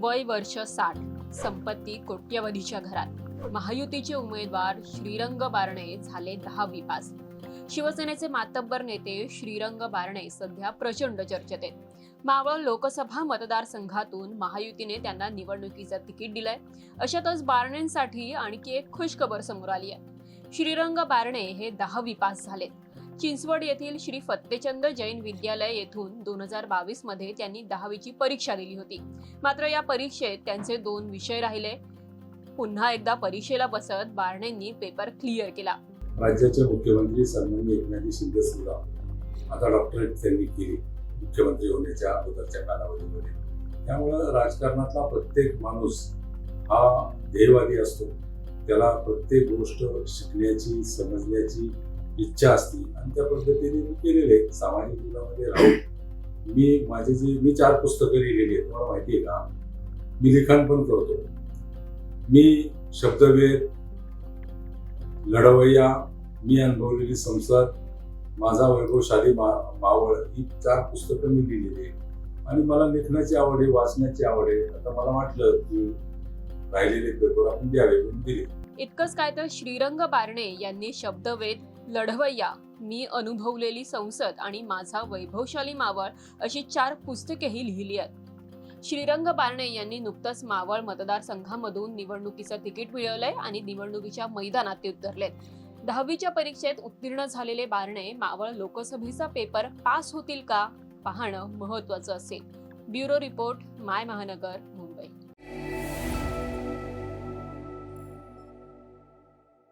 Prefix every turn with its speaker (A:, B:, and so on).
A: वय वर्ष साठ संपत्ती कोट्यवधीच्या घरात. महायुतीचे उमेदवार श्रीरंग बारणे झाले दहावी पास. शिवसेनेचे मातब्बर नेते श्रीरंग बारणे सध्या प्रचंड चर्चेत आहेत. मावळ लोकसभा मतदारसंघातून महायुतीने त्यांना निवडणुकीचं तिकीट दिलंय. अशातच बारणेंसाठी आणखी एक खुशखबर समोर आली आहे. श्रीरंग बारणे हे दहावी पास झालेत. चिंचवड येथील श्री फत्तेचंद जैन विद्यालय येथून दोन हजार बावीसमध्ये त्यांनी दहावीची परीक्षा दिली होती. मात्र या परीक्षेत त्यांचे दोन विषय राहिले. पुन्हा एकदा परीक्षेला बसत बारणेंनी पेपर क्लिअर केला.
B: राज्याचे मुख्यमंत्री सन्माननीय एकनाथजी शिंदे सुद्धा आता डॉक्टरेट त्यांनी केली. मुख्यमंत्री होण्याच्या अगोदरच्या कालावधीमध्ये. त्यामुळं राजकारणातला प्रत्येक माणूस हा ध्येयवादी असतो. त्याला प्रत्येक गोष्ट शिकण्याची समजण्याची इच्छा असते. आणि त्या पद्धतीने मी केलेले सामाजिक जीवनामध्ये राहून मी माझे जे मी चार पुस्तकं लिहिलेली आहेत. तुम्हाला माहिती आहे का? मी लिखाण पण करतो. मी शब्दवेध लढवय्या मी अनुभवलेली संसद माझा वैभवशाली शादी मावळ ही चार पुस्तकं मी लिहिलेली आहे आणि मला लेखनाची आवड आहे वाचण्याची आवड आहे. आता मला वाटलं की राहिलेले पेपर आपण द्यावे म्हणून दिले.
A: इतकंच काय तर श्रीरंग बारणे यांनी शब्दवेध लढवय्या मी अनुभवलेली संसद आणि माझा वैभवशाली मावळ अशी चार पुस्तकेही लिहिली आहेत. श्रीरंग बारणे यांनी नुकतंच मावळ मतदारसंघामधून निवडणुकीचं तिकीट मिळवलंय आणि निवडणुकीच्या मैदानात ते उतरलेत. दहावीच्या परीक्षेत उत्तीर्ण झालेले बारणे मावळ लोकसभेचा पेपर पास होतील का? पाहणं महत्वाचं असेल. ब्युरो रिपोर्ट माय महानगर